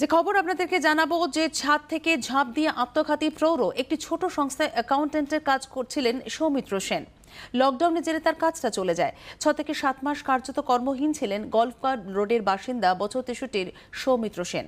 যে খবর আপনাদেরকে জানাব যে ছাদ থেকে ঝাঁপ দিয়ে আত্মঘাতী প্রৌঢ় একটি ছোট সংস্থায় অ্যাকাউন্টেন্টের কাজ করছিলেন সৌমিত্র সেন। লকডাউনে জেরে তার কাজটা চলে যায়। ছ থেকে সাত মাস কার্যত কর্মহীন ছিলেন গল্ফকার রোডের বাসিন্দা বছর তেষট্টির সৌমিত্র সেন।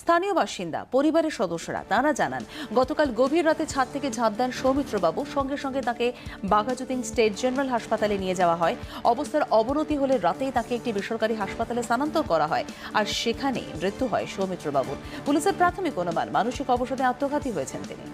স্থানীয় বাসিন্দা, পরিবারের সদস্যরা, তারা জানান, গতকাল গভীর রাতে ছাদ থেকে ঝাঁপ দেন সৌমিত্রবাবু। সঙ্গে সঙ্গে তাকে বাঘাযতীন স্টেট জেনারেল হাসপাতালে নিয়ে যাওয়া হয়। অবস্থার অবনতি হলে রাতেই তাকে একটি বেসরকারি হাসপাতালে স্থানান্তর করা হয় আর সেখানেই মৃত্যু হয় সৌমিত্রবাবুর। পুলিশের প্রাথমিক অনুমান, মানসিক অবসাদে আত্মঘাতী হয়েছেন তিনি।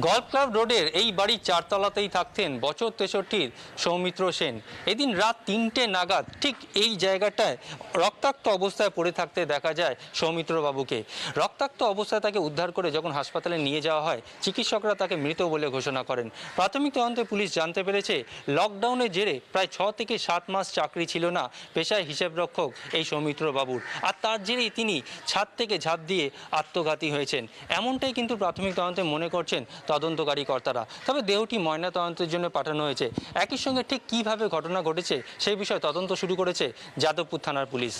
গল্ফ ক্লাব রোডের এই বাড়ির চারতলাতেই থাকতেন বছর তেষট্টির সৌমিত্র সেন। এদিন রাত তিনটে নাগাদ ঠিক এই জায়গাটায় রক্তাক্ত অবস্থায় পড়ে থাকতে দেখা যায় সৌমিত্র বাবুকে রক্তাক্ত অবস্থায় তাকে উদ্ধার করে যখন হাসপাতালে নিয়ে যাওয়া হয়, চিকিৎসকরা তাকে মৃত বলে ঘোষণা করেন। প্রাথমিক তদন্তে পুলিশ জানতে পেরেছে, লকডাউনের জেরে প্রায় ছ থেকে সাত মাস চাকরি ছিল না পেশায় হিসেবরক্ষক এই সৌমিত্র বাবুর আর তার জেরেই তিনি ছাদ থেকে ঝাঁপ দিয়ে আত্মঘাতী হয়েছেন। এমনটাই কিন্তু প্রাথমিক তদন্তে মনে করছেন তদন্তকারী কর্তারা। তবে দেহটি ময়না তদন্তের জন্য পাঠানো হয়েছে। একই সঙ্গে ঠিক কীভাবে ঘটনা ঘটেছে সেই বিষয়ে তদন্ত শুরু করেছে যাদবপুর থানার পুলিশ।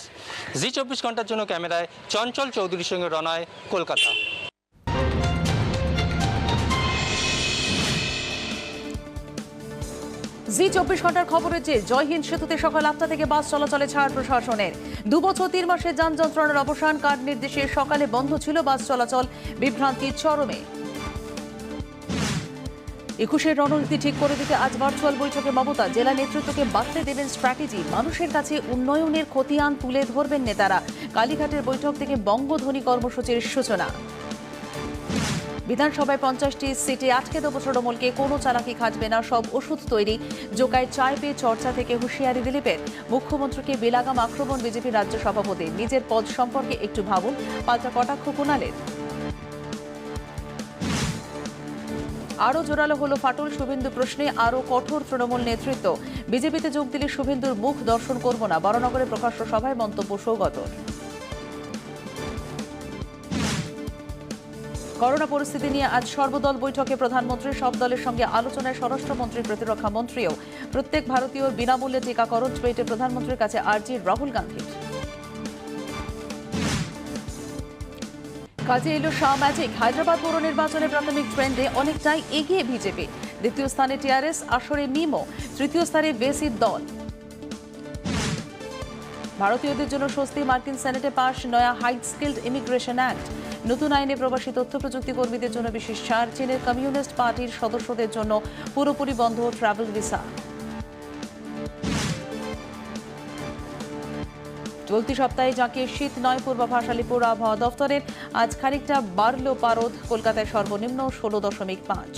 জি চব্বিশ ঘণ্টার জন্য ক্যামেরায় চঞ্চল চৌধুরীর সঙ্গে রনায় কলকাতা। জি চব্বিশ ঘণ্টার খবর হচ্ছে জয়হিন্দ সেতুতে সকাল আটটা থেকে বাস চলাচলে ছাড় প্রশাসনের। দুবছর তিন মাসে যান যন্ত্রণার অবসান কার নির্দেশে সকালে বন্ধ ছিল বাস চলাচল। বিভ্রান্তির চরমে একুশের রণনীতি ঠিক করে দিতে আজ ভার্চুয়াল বৈঠকে মমতা, জেলা নেতৃত্বকে বার্তা দেবেন স্ট্র্যাটেজি মানুষের কাছে উন্নয়নের খতিয়ান তুলে ধরবেন নেতারা। কালীঘাটের বৈঠক থেকে বঙ্গধ্বনি কর্মসূচির সূচনা। বিধানসভায় পঞ্চাশটি সিটে আটকে দেবো তৃণমূলকে, কোনো চালাকি খাটবে না, সব ওষুধ তৈরি। জোকায় চায় পেয়ে চর্চা থেকে হুঁশিয়ারি দিলীপের মুখ্যমন্ত্রীকে বেলাগাম আক্রমণ বিজেপি রাজ্য সভাপতি। নিজের পদ সম্পর্কে একটু ভাবুন। পাল্টা কটাক্ষ কুণালের। আরও জোরালো হলো ফাটল, শুভেন্দু প্রশ্নে আরও কঠোর তৃণমূল নেতৃত্ব। বিজেপিতে যোগ দিলে শুভেন্দুর মুখ দর্শন করব না। বরানগরে প্রকাশ্য সভায় মন্তব্য সৌগতর করোনা পরিস্থিতি নিয়ে আজ সর্বদল বৈঠকে প্রধানমন্ত্রী, সব দলের সঙ্গে আলোচনায় স্বরাষ্ট্রমন্ত্রী, প্রতিরক্ষা মন্ত্রীও। প্রত্যেক ভারতীয়র বিনামূল্যে টিকাকরণ, টুইটে প্রধানমন্ত্রীর কাছে আর্জি রাহুল গান্ধীর। কাজে এলো শাহ ম্যাজিক। হায়দ্রাবাদ পৌর নির্বাচনে প্রাথমিক ট্রেন্ডে অনেকটাই এগিয়ে বিজেপি। দ্বিতীয় স্থানে টিআরএস, আসরে মিমো, তৃতীয় স্থানে বেসির দল। ভারতীয়দের জন্য স্বস্তি মার্কিন সেনেটে পাশ নয়া হাই স্কিল্ড ইমিগ্রেশন অ্যাক্ট। নতুন আইনে প্রবাসী তথ্য প্রযুক্তি কর্মীদের জন্য বিশেষ ছাড়, চীনের কমিউনিস্ট পার্টির সদস্যদের জন্য পুরোপুরি বন্ধ ট্রাভেল ভিসা। চলতি সপ্তাহে যাকে শীত নয় পূর্বাভাস আলিপুর আবহাওয়া দফতরের আজ খানিকটা বাড়ল পারদ, কলকাতায় সর্বনিম্ন ষোলো দশমিক পাঁচ।